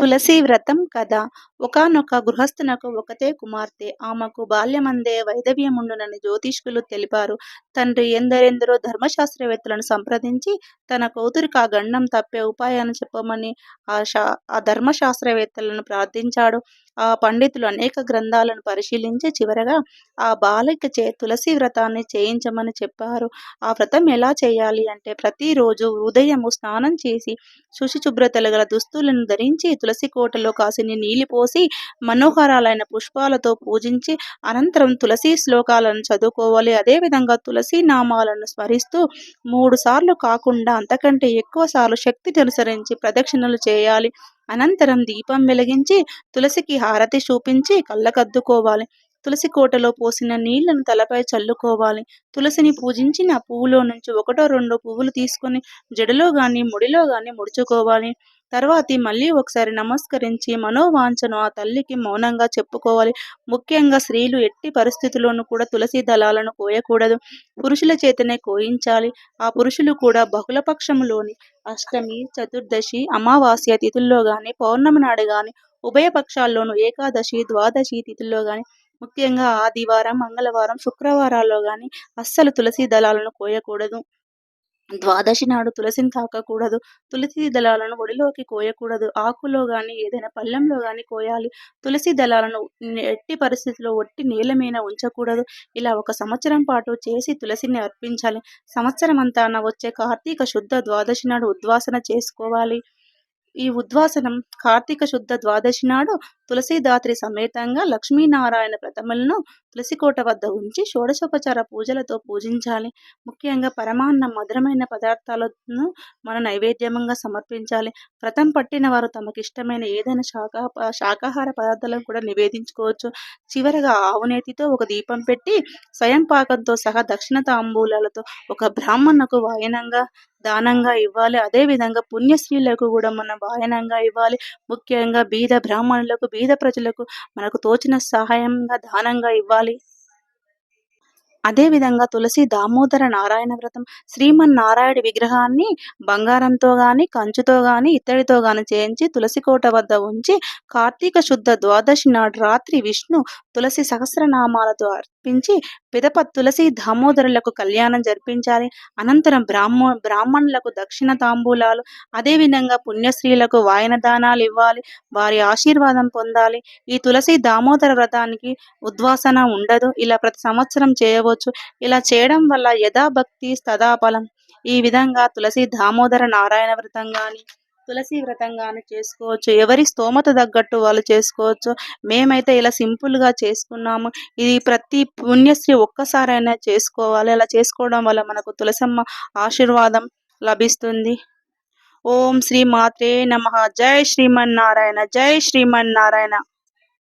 తులసీ వ్రతం కథ. ఒకానొక గృహస్థునకు ఒకతే కుమార్తె. ఆమెకు బాల్యమందే వైదవ్యముండునని జ్యోతిష్కులు తెలిపారు. తండ్రి ఎందరెందరో ధర్మశాస్త్రవేత్తలను సంప్రదించి తన కూతురికి ఆ గండం తప్పే ఉపాయాన్ని చెప్పమని ఆ శా ఆ ధర్మశాస్త్రవేత్తలను ప్రార్థించాడు. ఆ పండితులు అనేక గ్రంథాలను పరిశీలించి చివరగా ఆ బాలిక చే తులసి వ్రతాన్ని చేయించమని చెప్పారు. ఆ వ్రతం ఎలా చేయాలి అంటే ప్రతిరోజు ఉదయము స్నానం చేసి శుచిశుభ్రతలు గల దుస్తులను ధరించి తులసి కోటలో కాసిని నీళ్ళు పోసి మనోహరాలైన పుష్పాలతో పూజించి అనంతరం తులసి శ్లోకాలను చదువుకోవాలి. అదేవిధంగా తులసి నామాలను స్మరిస్తూ మూడు సార్లు కాకుండా అంతకంటే ఎక్కువ సార్లు శక్తిని అనుసరించి ప్రదక్షిణలు చేయాలి. అనంతరం దీపం వెలిగించి తులసికి హారతి చూపించి కళ్ళకద్దుకోవాలి. తులసి కోటలో పోసిన నీళ్ళను తలపై చల్లుకోవాలి. తులసిని పూజించిన పువ్వులో నుంచి ఒకటో రెండో పువ్వులు తీసుకొని జడలో గాని ముడిలో గాని ముడుచుకోవాలి. తర్వాతి మళ్ళీ ఒకసారి నమస్కరించి మనోవాంఛను ఆ తల్లికి మౌనంగా చెప్పుకోవాలి. ముఖ్యంగా స్త్రీలు ఎట్టి పరిస్థితుల్లోనూ కూడా తులసి దళాలను కోయకూడదు. పురుషుల చేతనే కోయించాలి. ఆ పురుషులు కూడా బహుళపక్షంలోని అష్టమి చతుర్దశి అమావాస్య తిథుల్లో గాని పౌర్ణమి నాడు గాని ఉభయ పక్షాల్లోనూ ఏకాదశి ద్వాదశి తిథుల్లో గాని ముఖ్యంగా ఆదివారం మంగళవారం శుక్రవారాల్లో గాని అస్సలు తులసి దళాలను కోయకూడదు. ద్వాదశి నాడు తులసిని తాకకూడదు. తులసి దళాలను ఒడిలోకి కోయకూడదు. ఆకులో గాని ఏదైనా పళ్ళెంలో గాని కోయాలి. తులసి దళాలను ఎట్టి పరిస్థితిలో ఒట్టి నేల మీద ఉంచకూడదు. ఇలా ఒక సంవత్సరం పాటు చేసి తులసిని అర్పించాలి. సంవత్సరం అంతా వచ్చే కార్తీక శుద్ధ ద్వాదశి నాడు ఉద్వాసన చేసుకోవాలి. ఈ ఉద్వాసనం కార్తీక శుద్ధ ద్వాదశి నాడు తులసీదాత్రి సమేతంగా లక్ష్మీనారాయణ ప్రథమలను తులసికోట వద్ద ఉంచి షోడశోపచార పూజలతో పూజించాలి. ముఖ్యంగా పరమాన్నం మధురమైన పదార్థాలను మన నైవేద్యంగా సమర్పించాలి. వ్రతం పట్టిన వారు తమకిష్టమైన ఏదైనా శాఖా శాకాహార పదార్థాలను కూడా నివేదించుకోవచ్చు. చివరగా ఆవునేతితో ఒక దీపం పెట్టి స్వయం పాకంతో సహా దక్షిణ తాంబూలాలతో ఒక బ్రాహ్మణకు వాయనంగా దానంగా ఇవ్వాలి. అదేవిధంగా పుణ్యశ్రీలకు కూడా మనం వాయనంగా ఇవ్వాలి. ముఖ్యంగా బీద బ్రాహ్మణులకు బీద ప్రజలకు మనకు తోచిన సహాయంగా దానంగా ఇవ్వాలి. ఉండాలి అదేవిధంగా తులసి దామోదర నారాయణ వ్రతం శ్రీమన్నారాయణ విగ్రహాన్ని బంగారంతో గాని కంచుతో గాని ఇత్తడితో గాని చేయించి తులసి కోట వద్ద ఉంచి కార్తీక శుద్ధ ద్వాదశి నాడు రాత్రి విష్ణు తులసి సహస్రనామాలతో అర్పించి పిదప తులసి దామోదరులకు కళ్యాణం జరిపించాలి. అనంతరం బ్రాహ్మ బ్రాహ్మణులకు దక్షిణ తాంబూలాలు అదేవిధంగా పుణ్యశ్రీలకు వాయన దానాలు ఇవ్వాలి. వారి ఆశీర్వాదం పొందాలి. ఈ తులసి దామోదర వ్రతానికి ఉద్వాసన ఉండదు. ఇలా ప్రతి సంవత్సరం చేయవచ్చు చేసుకోవచ్చు. ఇలా చేయడం వల్ల యథాభక్తి స్తదాఫలం ఈ విధంగా తులసి దామోదర నారాయణ వ్రతం కానీ తులసి వ్రతం కానీ చేసుకోవచ్చు. ఎవరి స్తోమత తగ్గట్టు వాళ్ళు చేసుకోవచ్చు. మేమైతే ఇలా సింపుల్గా చేసుకున్నాము. ఇది ప్రతి పుణ్యశ్రీ ఒక్కసారైనా చేసుకోవాలి. అలా చేసుకోవడం వల్ల మనకు తులసమ్మ ఆశీర్వాదం లభిస్తుంది. ఓం శ్రీ మాత్రే నమ. జై శ్రీమన్నారాయణ. జై శ్రీమన్నారాయణ.